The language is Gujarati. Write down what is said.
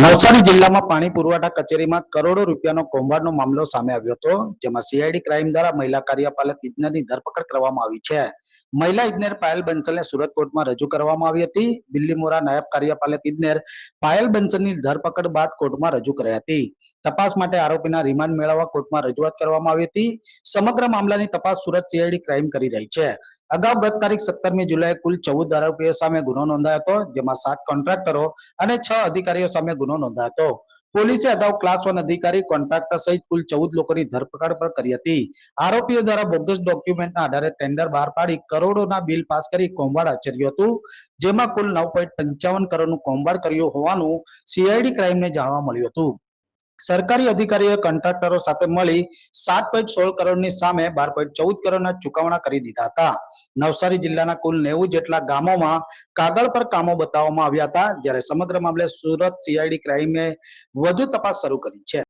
નવસારી જિલ્લામાં પાણી પુરવઠા કચેરીમાં કરોડો રૂપિયાનો કૌભાંડનો મામલો સામે આવ્યો હતો, જેમાં સીઆઈડી ક્રાઇમ દ્વારા મહિલા કાર્યપાલક ઇજનેરની ધરપકડ કરવામાં આવી છે. મહિલા ઇજનેર પાયલ બંસલને સુરત કોર્ટમાં રજૂ કરવામાં આવી હતી. બિલ્લીમોરા નાયબ કાર્યપાલક ઇજનેર પાયલ બંસલની ધરપકડ બાદ કોર્ટમાં રજૂ કરાઈ હતી. તપાસ માટે આરોપીના રિમાન્ડ મેળવવા કોર્ટમાં રજૂઆત કરવામાં આવી હતી. સમગ્ર મામલાની તપાસ સુરત સીઆઈડી ક્રાઇમ કરી રહી છે. અગાઉ ગત તારીખ સત્તરમી જુલાઈ કુલ ચૌદ આરોપીઓ સામે ગુનો નોંધાયો હતો, જેમાં સાત કોન્ટ્રાક્ટરો અને છ અધિકારીઓ સામે ગુનો નોંધાયો હતો. પોલીસે અગાઉ ક્લાસ વન અધિકારી, કોન્ટ્રાક્ટર સહિત કુલ ચૌદ લોકોની ધરપકડ પણ કરી હતી. આરોપીઓ દ્વારા બોગસ ડોક્યુમેન્ટના આધારે ટેન્ડર બહાર પાડી કરોડોના બિલ પાસ કરી કૌભાંડ આચર્યું હતું, જેમાં કુલ નવ પોઈન્ટ પંચાવન કરોડનું કૌભાંડ કર્યું હોવાનું સીઆઈડી ક્રાઇમને જાણવા મળ્યું હતું. સરકારી અધિકારીઓએ કોન્ટ્રાક્ટરો સાથે મળી સાત પોઈન્ટ સોળ કરોડની સામે બાર પોઈન્ટ ચૌદ કરોડના ચુકવણા કરી દીધા હતા. નવસારી જિલ્લાના કુલ નેવું જેટલા ગામોમાં કાગળ પર કામો બતાવવામાં આવ્યા હતા, જ્યારે સમગ્ર મામલે સુરત સીઆઈડી ક્રાઇમે વધુ તપાસ શરૂ કરી છે.